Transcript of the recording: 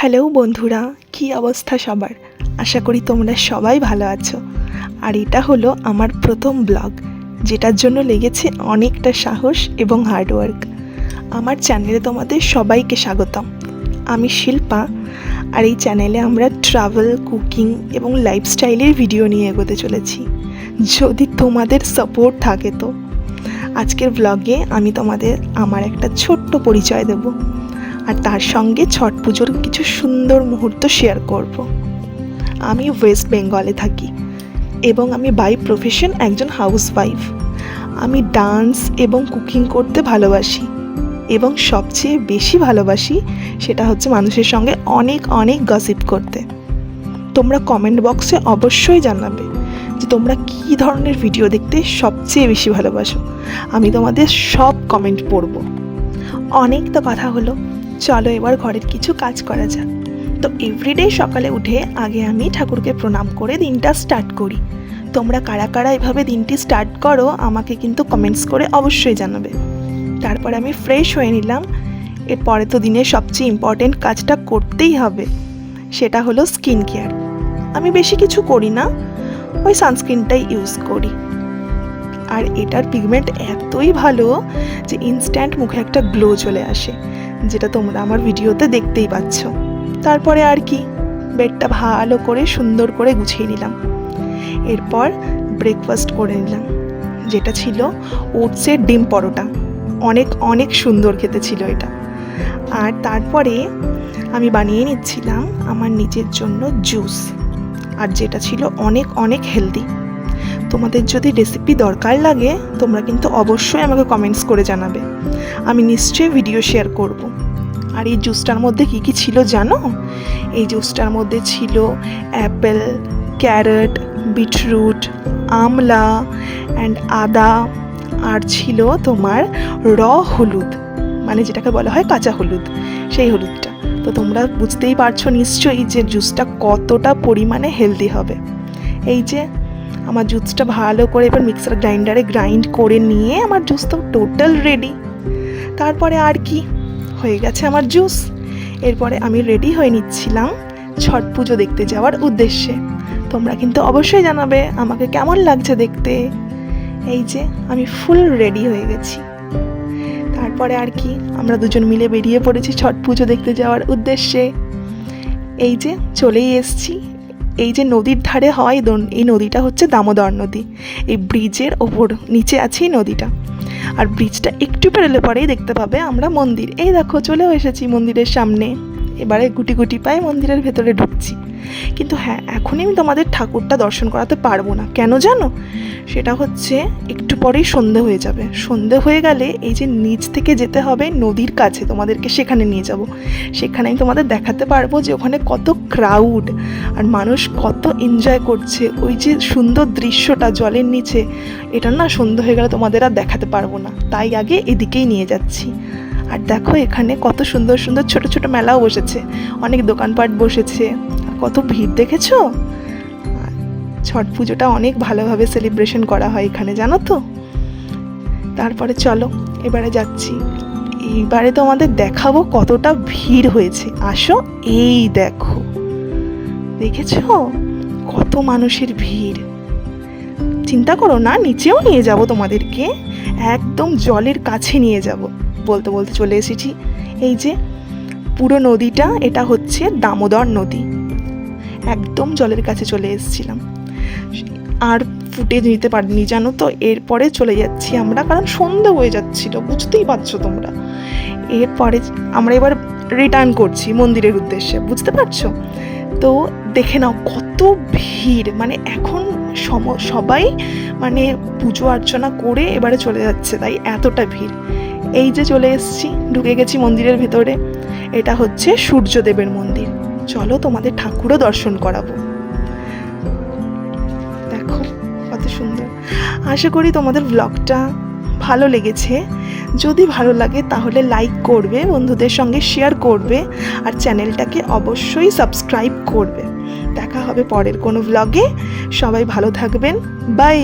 Hello বন্ধুরা, কি অবস্থা সবার? আশা করি তোমরা সবাই ভালো আছো। আর এটা হলো আমার প্রথম ব্লগ, যেটার জন্য লেগেছে অনেকটা সাহস এবং হার্ডওয়ার্ক আমার চ্যানেলে তোমাদের সবাইকে স্বাগতম। আমি শিল্পা, আর এই চ্যানেলে আমরা ট্রাভেল কুকিং এবং লাইফস্টাইলের ভিডিও নিয়ে এগোতে চলেছি। যদি তোমাদের সাপোর্ট থাকে তো। আজকের ব্লগে আমি তোমাদের, আমার একটা ছোট্ট পরিচয় দেবো। আর তার সঙ্গে ছট পুজোর কিছু সুন্দর মুহূর্ত শেয়ার করব। আমি ওয়েস্ট বেঙ্গলে থাকি এবং আমি বাই প্রফেশন একজন হাউসওয়াইফ আমি ডান্স এবং কুকিং করতে ভালোবাসি এবং সবচেয়ে বেশি ভালোবাসি সেটা হচ্ছে মানুষের সঙ্গে অনেক অনেক গসিপ করতে। তোমরা কমেন্ট বক্সে অবশ্যই জানাবে যে তোমরা কী ধরনের ভিডিও দেখতে সবচেয়ে বেশি ভালোবাসো। আমি তোমাদের সব কমেন্ট পড়ব। অনেক তো কথা হলো। চলো এবার ঘরের কিছু কাজ করা যাক। তো এভরিডে সকালে উঠে আগে আমি ঠাকুরকে প্রণাম করে দিনটা স্টার্ট করি। তোমরা কারা কারা এভাবে দিনটি স্টার্ট করো, আমাকে কিন্তু কমেন্টস করে অবশ্যই জানাবে। তারপর আমি ফ্রেশ হয়ে নিলাম। এরপরে তো দিনের সবচেয়ে ইম্পর্টেন্ট কাজটা করতেই হবে, সেটা হলো স্কিন কেয়ার আমি বেশি কিছু করি না, ওই সানস্ক্রিনটাই ইউজ করি। আর এটার পিগমেন্ট এতই ভালো যে ইনস্ট্যান্ট মুখে একটা গ্লো চলে আসে। যেটা তোমরা আমার ভিডিওতে দেখতেই পাচ্ছ। তারপরে আর কি, বেডটা ভালো করে সুন্দর করে গুছিয়ে নিলাম। এরপর ব্রেকফাস্ট করে নিলাম, যেটা ছিল ওটসের ডিম পরোটা। অনেক অনেক সুন্দর খেতে ছিল এটা। আর তারপরে আমি বানিয়ে নিচ্ছিলাম আমার নিজের জন্য জুস আর যেটা ছিল অনেক অনেক হেলদি তোমাদের যদি রেসিপি দরকার লাগে, তোমরা কিন্তু অবশ্যই আমাকে কমেন্টস করে জানাবে। আমি নিশ্চয়ই ভিডিও শেয়ার করব। আর এই জুসটার মধ্যে কি কি ছিল জানো? এই জুসটার মধ্যে ছিল apple, carrot, beetroot, Amla and আদা, আর ছিল তোমার র হলুদ মানে যেটাকে বলা হয় কাঁচা হলুদ, সেই হলুদটা। তো তোমরা বুঝতেই পারছ নিশ্চয়ই যে জুসটা কতটা পরিমাণে হেলদি হবে। এই যে, আমার জুসটা ভালো করে এবার মিক্সার গ্রাইন্ডারে গ্রাইন্ড করে নিয়ে আমার জুস তো টোটাল রেডি তারপরে আর কি? হয়ে গেছে আমার জুস। এরপরে আমি রেডি হয়ে নিচ্ছিলাম ছট পুজো দেখতে যাওয়ার উদ্দেশ্যে। তোমরা কিন্তু অবশ্যই জানাবে আমাকে কেমন লাগছে দেখতে। এই যে, আমি ফুল রেডি হয়ে গেছি। তারপরে আর কি, আমরা দুজন মিলে বেরিয়ে পড়েছি ছট পুজো দেখতে যাওয়ার উদ্দেশ্যে। এই যে, চলেই এসছি। এই যে নদীর ধারে হয় এই নদীটা হচ্ছে দামোদর নদী। এই ব্রিজের ওপর, নিচে আছে নদীটা। আর ব্রিজটা একটু পেরোলে পরেই দেখতে পাবে আমরা মন্দির। এই দেখো, চলেও এসেছি মন্দিরের সামনে। এবারে গুটি গুটি পায়ে মন্দিরের ভেতরে ঢুকছি। কিন্তু হ্যাঁ এখনই আমি তোমাদের ঠাকুরটা দর্শন করাতে পারব না। কেন জানো? সেটা হচ্ছে একটু পরেই সন্ধে হয়ে যাবে। সন্ধে হয়ে গেলে এই যে নিচ থেকে যেতে হবে নদীর কাছে, তোমাদেরকে সেখানে নিয়ে যাব। সেখানে আমি তোমাদের দেখাতে পারব যে ওখানে কত ক্রাউড আর মানুষ কত এনজয় করছে। ওই যে সুন্দর দৃশ্যটা জলের নিচে, এটা না সন্ধে হয়ে গেলে তোমাদের আর দেখাতে পারব না। তাই আগে এদিকেই নিয়ে যাচ্ছি। আর দেখো এখানে কত সুন্দর সুন্দর ছোট ছোট মেলাও বসেছে। অনেক দোকানপাট বসেছে। কত ভিড় দেখেছ? ছট পুজোটা অনেক ভালোভাবে সেলিব্রেশন করা হয় এখানে, জানো তো? তারপরে চলো, এবারে যাচ্ছি। এইবারে তো আমাদের দেখাবো কতটা ভিড় হয়েছে। আসো, এই দেখো। দেখেছ? কত মানুষের ভিড়। চিন্তা করো না, নিচেও নিয়ে যাব তোমাদেরকে। একদম জলের কাছে নিয়ে যাব। বলতে বলতে চলে এসেছি। এই যে পুরো নদীটা, এটা হচ্ছে দামোদর নদী। একদম জলের কাছে চলে এসেছিলাম। আর ফুটেজ নিতে পারিনি, জানো তো? এরপরে চলে যাচ্ছি আমরা, কারণ সন্ধে হয়ে যাচ্ছিল, বুঝতেই পারছ তোমরা। এরপরে আমরা এবার রিটার্ন করছি মন্দিরের উদ্দেশ্যে, বুঝতে পারছ? তো দেখে নাও, কত ভিড়! মানে এখন সম, সবাই মানে পুজো অর্চনা করে এবারে চলে যাচ্ছে, তাই এতটা ভিড়। এই যে চলে এসেছি, ঢুকে গেছি মন্দিরের ভেতরে। এটা হচ্ছে সূর্যদেবের মন্দির। চলো তোমাদের ঠাকুরও দর্শন করাবো। দেখো, কত সুন্দর। আশা করি তোমাদের ব্লগটা ভালো লেগেছে। যদি ভালো লাগে তাহলে লাইক করবে, বন্ধুদের সঙ্গে শেয়ার করবে, আর চ্যানেলটাকে অবশ্যই সাবস্ক্রাইব করবে। দেখা হবে পরের কোনো ব্লগে সবাই ভালো থাকবেন। বাই